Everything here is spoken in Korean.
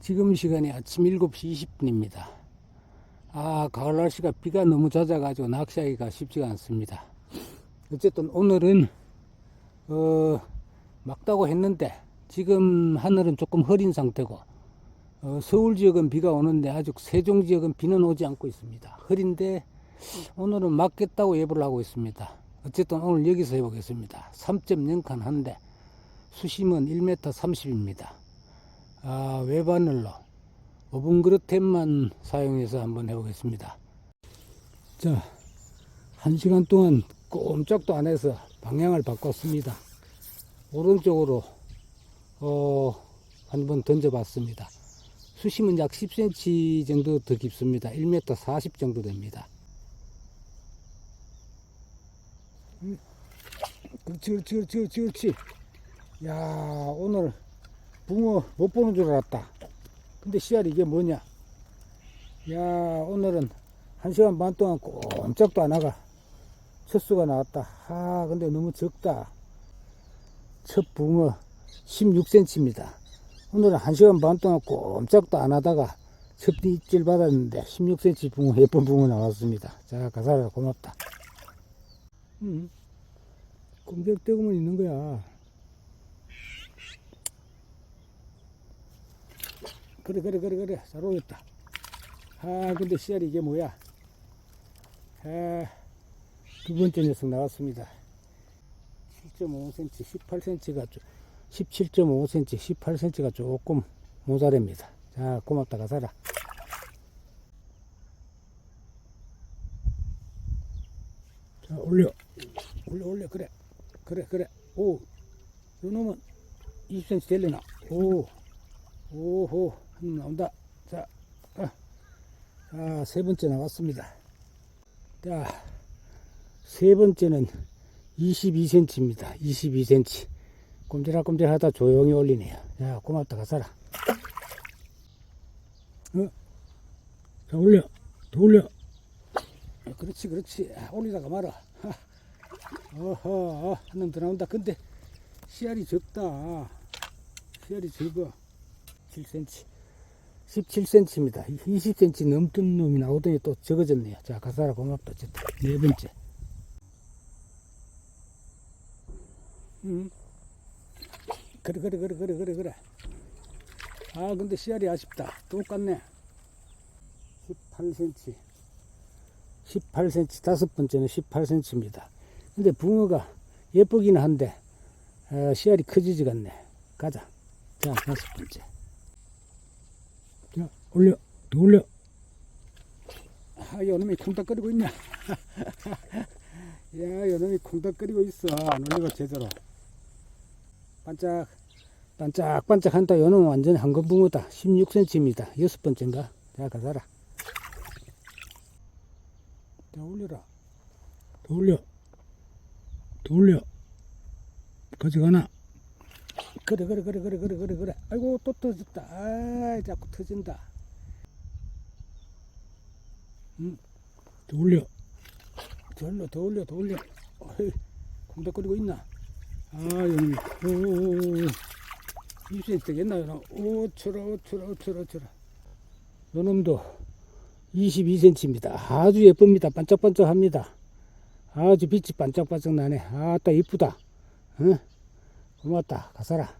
지금 시간이 아침 7시 20분입니다. 아, 가을 날씨가 비가 너무 잦아가지고 낚시하기가 쉽지가 않습니다. 어쨌든 오늘은, 어, 막다고 했는데, 지금 하늘은 조금 흐린 상태고, 어, 서울 지역은 비가 오는데 아직 세종 지역은 비는 오지 않고 있습니다. 흐린데, 오늘은 막겠다고 예보를 하고 있습니다. 어쨌든 오늘 여기서 해보겠습니다. 3.0칸 한데, 수심은 1m 30입니다. 아, 외바늘로 5분 그릇템만 사용해서 한번 해보겠습니다. 자, 한 시간 동안 꼼짝도 안 해서 방향을 바꿨습니다. 오른쪽으로 어, 한번 던져봤습니다. 수심은 약 10cm 정도 더 깊습니다. 1m 40 정도 됩니다. 음, 그렇지, 그렇지, 그렇지, 그렇지. 야, 오늘 붕어 못 보는 줄 알았다. 근데 씨알이 이게 뭐냐? 야, 오늘은 한 시간 반 동안 꼼짝도 안 하가 첫 수가 나왔다. 아, 근데 너무 적다. 첫 붕어 16cm입니다. 오늘은 한 시간 반 동안 꼼짝도 안 하다가 첫 입질 받았는데 16cm 붕어, 예쁜 붕어 나왔습니다. 자, 가사라 고맙다. 응. 꼼짝대고만 있는 거야. 그래 그래 그래 그래. 잘 오겠다. 아 근데 씨알이 이게 뭐야? 아 두 번째 녀석 나왔습니다. 7.5cm 18cm가 17.5cm 18cm가 조금 모자랍니다. 자 고맙다 가사라. 자 올려. 올려 올려. 그래. 그래 그래. 오 요놈은 20cm 될려나? 오. 오호 한 나온다. 자, 아, 아, 세 번째 나왔습니다. 자, 세 번째는 22cm입니다. 22cm 꼼지락꼼지락하다 조용히 올리네요. 야 고맙다. 가사라. 어? 자 올려. 더 올려. 아, 그렇지 그렇지. 아, 올리다가 말아. 하. 어허 한놈 더 나온다. 근데 씨알이 적다. 씨알이 적어. 7cm 17cm입니다 20cm 넘던 놈이 나오더니 또 적어졌네요. 자 가사라 고맙다 어쨌든 네 번째. 음. 그래 그래 그래 그래 그래 그래. 아 근데 씨알이 아쉽다. 똑같네. 18cm 18cm 다섯 번째는 18cm입니다. 근데 붕어가 예쁘긴 한데 어, 씨알이 커지지가 않네. 가자. 자 다섯 번째. 자 올려 더 올려. 아 요놈이 콩닥거리고 있냐 야 요놈이 콩닥거리고 있어. 안 올리고 제대로. 반짝 반짝 반짝 한다. 요놈은 완전히 한건붕어다. 16cm입니다 여섯 번째인가? 자 가자라. 자 올려라. 더 올려. 더 올려. 가져가나? 그래 그래 그래 그래 그래 그래 그래. 아이고 또 터졌다. 아 자꾸 터진다 올려. 더 올려 더 올려 더 올려. 어이 콩닥거리고 있나? 아 여기 오오오 입술이 되겠나 요 오초라 오초라 오초라 오초라 요 놈도 22cm입니다. 아주 예쁩니다. 반짝반짝합니다. 아주 빛이 반짝반짝 나네. 아따 이쁘다. 응? 고맙다. 가사라